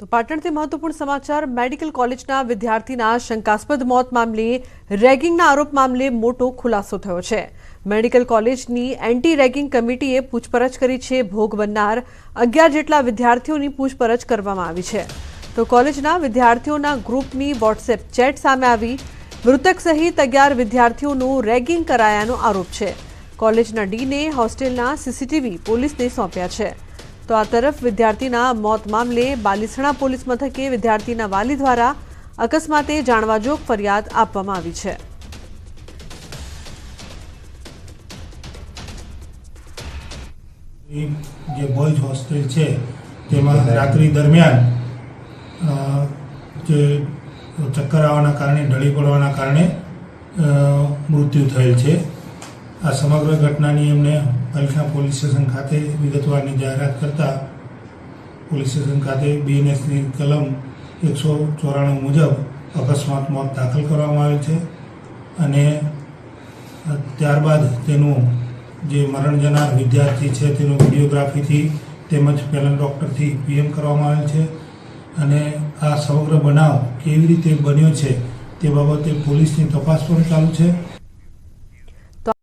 તો પાટણથી મહત્વપૂર્ણ સમાચાર, મેડિકલ કોલેજના વિદ્યાર્થીના શંકાસ્પદ મોત મામલે, રેગિંગના આરોપ મામલે મોટો ખુલાસો થયો છે. મેડિકલ કોલેજની એન્ટી રેગિંગ કમિટીએ પૂછપરછ કરી છે. ભોગ બનનાર અગિયાર જેટલા વિદ્યાર્થીઓની પૂછપરછ કરવામાં આવી છે. તો કોલેજના વિદ્યાર્થીઓના ગ્રુપની વોટ્સએપ ચેટ સામે આવી. મૃતક સહિત અગિયાર વિદ્યાર્થીઓનું રેગિંગ કરાયાનો આરોપ છે. કોલેજના ડીને હોસ્ટેલના સીસીટીવી પોલીસને સોંપ્યા છે. તો આ તરફ વિદ્યાર્થીના મોત મામલે બાલીસણા પોલીસ મથકે વિદ્યાર્થીના વાલી દ્વારા અકસ્માતે જાણવાજોગ ફરિયાદ આપવામાં આવી છે. જે બોયઝ હોસ્ટેલ છે, તેમાં રાત્રિ દરમિયાન જે ચક્કર આવવાના કારણે, ઢળી પડવાના કારણે મૃત્યુ થયેલ છે. આ સમગ્ર ઘટનાની એમને પાલિકા પોલીસ સ્ટેશન ખાતે વિગતવારની જાહેરાત કરતા પોલીસ સ્ટેશન ખાતે બીએનએસની કલમ એકસો ચોરાણું મુજબ અકસ્માત મોત દાખલ કરવામાં આવેલ છે અને ત્યારબાદ તેનું જે મરણ જનાર વિદ્યાર્થી છે તેનું વિડીયોગ્રાફીથી તેમજ પેનલ ડૉક્ટરથી પીએમ કરવામાં આવેલ છે અને આ સમગ્ર બનાવ કેવી રીતે બન્યો છે તે બાબતે પોલીસની તપાસ પણ ચાલુ છે.